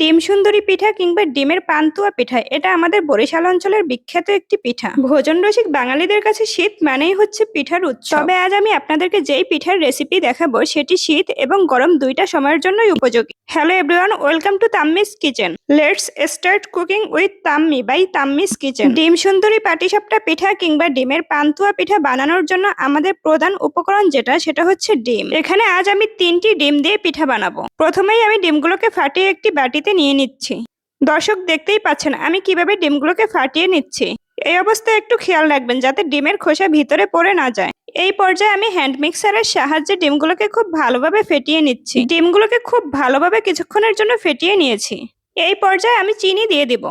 ডিম সুন্দরী পিঠা কিংবা ডিমের পান্তুয়া পিঠা, এটা আমাদের বরিশাল অঞ্চলের বিখ্যাত একটি পিঠা। ভোজন রসিক বাঙালিদের কাছে শীত মানেই হচ্ছে পিঠার উৎসব। তবে আজ আমি আপনাদেরকে যেই পিঠার রেসিপি দেখাবো, সেটি শীত এবং গরম দুইটা সময়ের জন্যই উপযোগী। Hello everyone welcome to Tammi's kitchen let's start cooking with Tammi by Tammi's kitchen ডিম সুন্দরী পাটিসাপটা পিঠা কিংবা ডিমের পান্তুয়া পিঠা বানানোর জন্য আমাদের প্রধান উপকরণ যেটা, সেটা হচ্ছে ডিম। এখানে আজ আমি তিনটি ডিম দিয়ে পিঠা বানাবো। প্রথমেই আমি ডিমগুলোকে ফাটিয়ে একটি বাটিতে নিয়ে নিচ্ছি। দর্শক দেখতেই পাচ্ছেন, আমি কীভাবে ডিমগুলোকে ফাটিয়ে নিচ্ছি। এই অবস্থায় একটু খেয়াল রাখবেন যাতে ডিমের খোসা ভিতরে পড়ে না যায়। এই পর্যায়ে আমি হ্যান্ড মিক্সারের সাহায্যে ডিমগুলোকে খুব ভালোভাবে ফেটিয়ে নিচ্ছি। ডিমগুলোকে খুব ভালোভাবে কিছুক্ষণের জন্য ফেটিয়ে নিয়েছি। এই পর্যায়ে আমি চিনি দিয়ে দিব।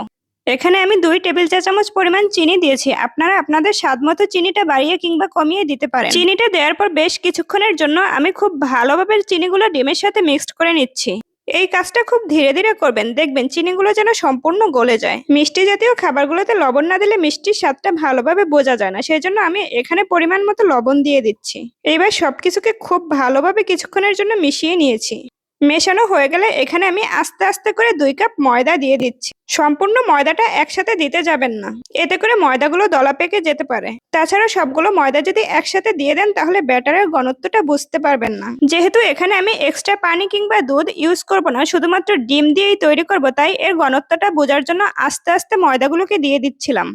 এখানে আমি দুই টেবিল চা চামচ পরিমাণ চিনি দিয়েছি। আপনারা আপনাদের স্বাদ মতো চিনিটা বাড়িয়ে কিংবা কমিয়ে দিতে পারেন। চিনিটা দেওয়ার পর বেশ কিছুক্ষণের জন্য আমি খুব ভালোভাবে চিনিগুলো ডিমের সাথে মিক্সড করে নিচ্ছি। এই কাজটা খুব ধীরে ধীরে করবেন। দেখবেন চিনিগুলো যেন সম্পূর্ণ গলে যায়। মিষ্টি জাতীয় খাবারগুলোতে লবণ না দিলে মিষ্টির স্বাদটা ভালোভাবে বোঝা যায় না। সেই জন্য আমি এখানে পরিমাণ মতো লবণ দিয়ে দিচ্ছি। এবার সবকিছুকে খুব ভালোভাবে কিছুক্ষণের জন্য মিশিয়ে নিয়েছি। মেশানো হয়ে গেলে এখানে আমি আস্তে আস্তে করে দুই কাপ ময়দা দিয়ে দিচ্ছি। সম্পূর্ণ ময়দাটা একসাথে দিতে যাবেন না। এতে করে ময়দাগুলো দলা পেকে যেতে পারে। তাছাড়া সবগুলো ময়দা যদি একসাথে দিয়ে দেন তাহলে ব্যাটারের ঘনত্বটা বুঝতে পারবেন না। যেহেতু এখানে আমি এক্সট্রা পানি কিংবা দুধ ইউজ করব না, শুধুমাত্র ডিম দিয়েই তৈরি করব, তাই এর ঘনত্বটা বোঝার জন্য আস্তে আস্তে ময়দাগুলোকে দিয়ে দিচ্ছিলাম।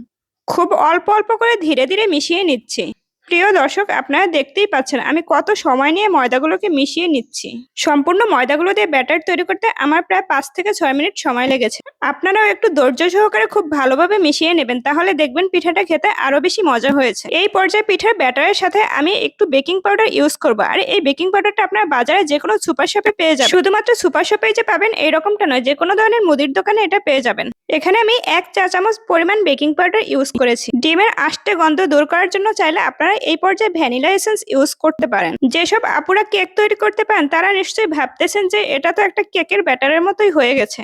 খুব অল্প অল্প করে ধীরে ধীরে মিশিয়ে নিচ্ছি। প্রিয় দর্শক, আপনারা দেখতেই পাচ্ছেন, আমি কত সময় নিয়ে ময়দাগুলোকে মিশিয়ে নিচ্ছি। সম্পূর্ণ ময়দাগুলো দিয়ে ব্যাটার তৈরি করতে আমার প্রায় পাঁচ থেকে ছয় মিনিট সময় লেগেছে। আপনারাও একটু ধৈর্য সহকারে খুব ভালোভাবে মিশিয়ে নেবেন, তাহলে দেখবেন পিঠাটা খেতে আরও বেশি মজা হয়েছে। এই পর্যায়ে পিঠার ব্যাটারের সাথে আমি একটু বেকিং পাউডার ইউজ করব। আর এই বেকিং পাউডারটা আপনার বাজারে যে কোনো সুপার শপে পেয়ে যাবেন। শুধুমাত্র সুপার শপে যে পাবেন এইরকমটা নয়, যে কোনো ধরনের মুদির দোকানে এটা পেয়ে যাবেন। এখানে আমি এক চা চামচ পরিমাণ বেকিং পাউডার ইউজ করেছি। ডিমের আষ্টে গন্ধ দূর করার জন্য চাইলে আপনারা এই পর্যায়ে ভ্যানিলা এসেন্স ইউজ করতে পারেন। যেসব আপুরা কেক তৈরি করতে পারেন, তারা নিশ্চয়ই ভাবতেছেন যে এটা তো একটা কেকের ব্যাটারের মতোই হয়ে গেছে।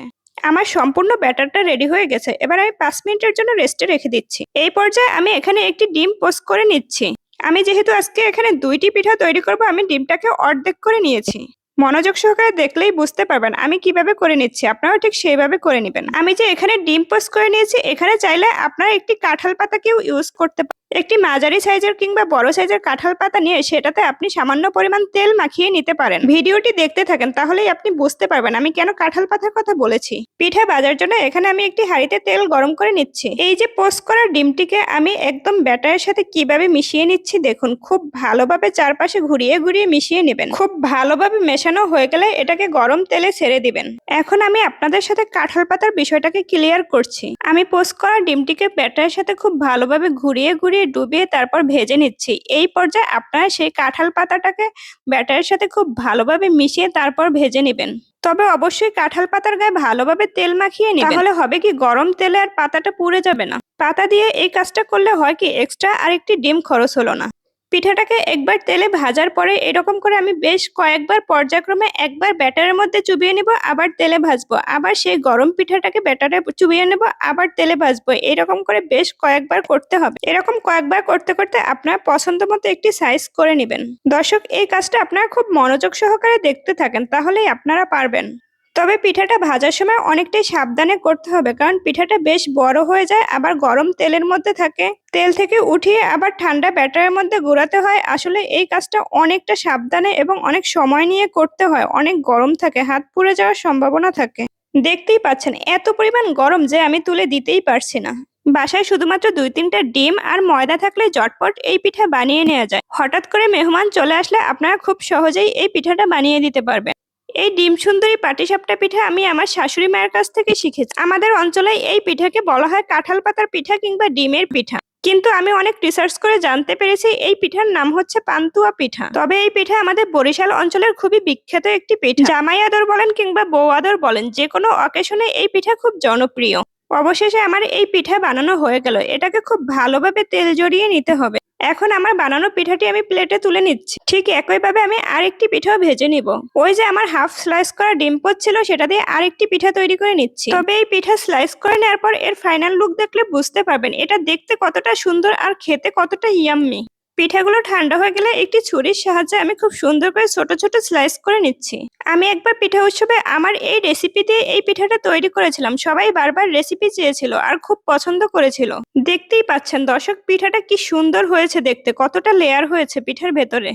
আমার সম্পূর্ণ ব্যাটারটা রেডি হয়ে গেছে, এবার আমি পাঁচ মিনিটের জন্য রেস্টে রেখে দিচ্ছি। এই পর্যায়ে আমি এখানে একটি ডিম পোস্ট করে নিচ্ছি। আমি যেহেতু আজকে এখানে দুইটি পিঠা তৈরি করব, আমি ডিমটাকে অর্ধেক করে নিয়েছি। মনোযোগ সহকারে দেখলেই বুঝতে পারবেন আমি কীভাবে করে নিচ্ছি, আপনারাও ঠিক সেইভাবে করে নেবেন। আমি যে এখানে ডিম পোস্ট করে নিয়েছি, এখানে চাইলে আপনারা একটি কাঁঠাল পাতাকেও ইউজ করতে পারেন একটি মাঝারি সাইজের কিংবা বড় সাইজের কাঁঠাল পাতা নিয়ে সেটাতে আপনি সামান্য পরিমাণ তেল মাখিয়ে নিতে পারেন। ভিডিওটি দেখতে থাকেন, তাহলেই আপনি বুঝতে পারবেন আমি কেন কাঁঠাল পাতার কথা বলেছি। পিঠা বাজার জন্য এখানে আমি একটি হাঁড়িতে তেল গরম করে নিচ্ছি। এই যে পোস্ট করা ডিমটিকে আমি একদম ব্যাটারের সাথে কীভাবে মিশিয়ে নিচ্ছি দেখুন, খুব ভালোভাবে চারপাশে ঘুরিয়ে ঘুরিয়ে মিশিয়ে নেবেন। খুব ভালোভাবে মেশানো হয়ে গেলে এটাকে গরম তেলে ছেড়ে দিবেন। এখন আমি আপনাদের সাথে কাঁঠাল পাতার বিষয়টাকে ক্লিয়ার করছি। আমি পোস্ট করা ডিমটিকে ব্যাটারের সাথে খুব ভালোভাবে ঘুরিয়ে ঘুরিয়ে ডুবিয়ে তারপর ভেজে নিচ্ছি। এই পর্যায়ে আপনারা সেই কাঁঠাল পাতাটাকে ব্যাটারের সাথে খুব ভালোভাবে মিশিয়ে তারপর ভেজে নেবেন। তবে অবশ্যই কাঁঠাল পাতার গায়ে ভালোভাবে তেল মাখিয়ে নিন তাহলে হবে কি গরম তেলে আর পাতাটা পুড়ে যাবে না। পাতা দিয়ে এই কাজটা করলে হয় কি এক্সট্রা আরেকটি ডিম খরচ হলো না। পিঠাটাকে একবার তেলে ভাজার পরে এরকম করে আমি বেশ কয়েকবার পর্যায়ক্রমে একবার ব্যাটারের মধ্যে চুবিয়ে নেব, আবার তেলে ভাজবো। আবার সেই গরম পিঠাটাকে ব্যাটারে চুবিয়ে নেব, আবার তেলে ভাজবো। এরকম করে বেশ কয়েকবার করতে হবে। এরকম কয়েকবার করতে করতে আপনার পছন্দ মতো একটি সাইজ করে নেবেন। দর্শক, এই কাজটা আপনারা খুব মনোযোগ সহকারে দেখতে থাকেন, তাহলেই আপনারা পারবেন। তবে পিঠাটা ভাজার সময় অনেকটাই সাবধানে করতে হবে, কারণ পিঠাটা বেশ বড় হয়ে যায়, আবার গরম তেলের মধ্যে থাকে। তেল থেকে উঠিয়ে আবার ঠান্ডা ব্যাটারের মধ্যে গুঁড়াতে হয়। আসলে এই কাজটা অনেকটা সাবধানে এবং অনেক সময় নিয়ে করতে হয়। অনেক গরম থাকে, হাত পুড়ে যাওয়ার সম্ভাবনা থাকে। দেখতেই পাচ্ছেন, এত পরিমাণ গরম যে আমি তুলে দিতেই পারছি না। বাসায় শুধুমাত্র দুই তিনটা ডিম আর ময়দা থাকলে জটপট এই পিঠা বানিয়ে নেওয়া যায়। হঠাৎ করে মেহমান চলে আসলে আপনারা খুব সহজেই এই পিঠাটা বানিয়ে দিতে পারবেন। এই ডিম সুন্দরী পাটিসাপটা পিঠা আমি আমার শাশুড়ি মায়ের কাছ থেকে শিখেছি। আমাদের অঞ্চলে এই পিঠাকে বলা হয় কাঁঠাল পাতার পিঠা কিংবা ডিমের পিঠা। কিন্তু আমি অনেক রিসার্চ করে জানতে পেরেছি এই পিঠার নাম হচ্ছে পান্তুয়া পিঠা। তবে এই পিঠা আমাদের বরিশাল অঞ্চলের খুবই বিখ্যাত একটি পিঠা। জামাই আদর বলেন কিংবা বউ আদর বলেন, যে কোনো অকেশনে এই পিঠা খুব জনপ্রিয়। অবশেষে আমার এই পিঠা বানানো হয়ে গেল। এটাকে খুব ভালোভাবে তেল জড়িয়ে নিতে হবে। এখন আমার বানানো পিঠাটি আমি প্লেটে তুলে নিচ্ছি। ঠিক একইভাবে আমি আরেকটি পিঠাও ভেজে নিব। ওই যে আমার হাফ স্লাইস করা ডিম ছিল সেটা দিয়ে আরেকটি পিঠা তৈরি করে নিচ্ছি। তবে এই পিঠা স্লাইস করে নেওয়ার পর এর ফাইনাল লুক দেখলে বুঝতে পারবেন। এটা দেখতে কতটা সুন্দর আর খেতে কতটা ইয়াম্মি। পিঠাগুলো ঠান্ডা হয়ে গেলে একটি ছুরির সাহায্যে আমি খুব সুন্দর করে ছোট ছোট স্লাইস করে নিচ্ছি। আমি একবার পিঠা উৎসবে আমার এই রেসিপি দিয়ে এই পিঠাটা তৈরি করেছিলাম। সবাই বারবার রেসিপি চেয়েছিল আর খুব পছন্দ করেছিল। দেখতেই পাচ্ছেন দর্শক, পিঠাটা কি সুন্দর হয়েছে দেখতে, কতটা লেয়ার হয়েছে পিঠার ভেতরে।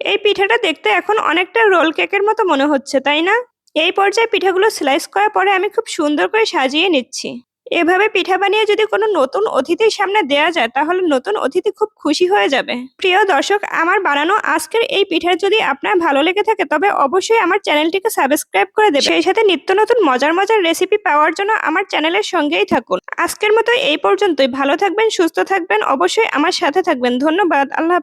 এই পিঠাটা দেখতে এখন অনেকটা রোল কেকের মতো মনে হচ্ছে, তাই না? এই পর্যায়ে পিঠাগুলো স্লাইস করার পরে আমি খুব সুন্দর করে সাজিয়ে নিচ্ছি। এভাবে পিঠা বানিয়ে যদি কোনো নতুন অতিথির সামনে দেয়া যায়, তাহলে নতুন অতিথি খুব খুশি হয়ে যাবে। প্রিয় দর্শক, আমার বানানো আজকের এই পিঠা যদি আপনার ভালো লেগে থাকে, তবে অবশ্যই আমার চ্যানেলটিকে সাবস্ক্রাইব করে দেবে সেই সাথে নিত্য নতুন মজার মজার রেসিপি পাওয়ার জন্য আমার চ্যানেলের সঙ্গেই থাকুন। আজকের মতো এই পর্যন্তই। ভালো থাকবেন, সুস্থ থাকবেন। অবশ্যই আমার সাথে থাকবেন। ধন্যবাদ। আল্লাহ।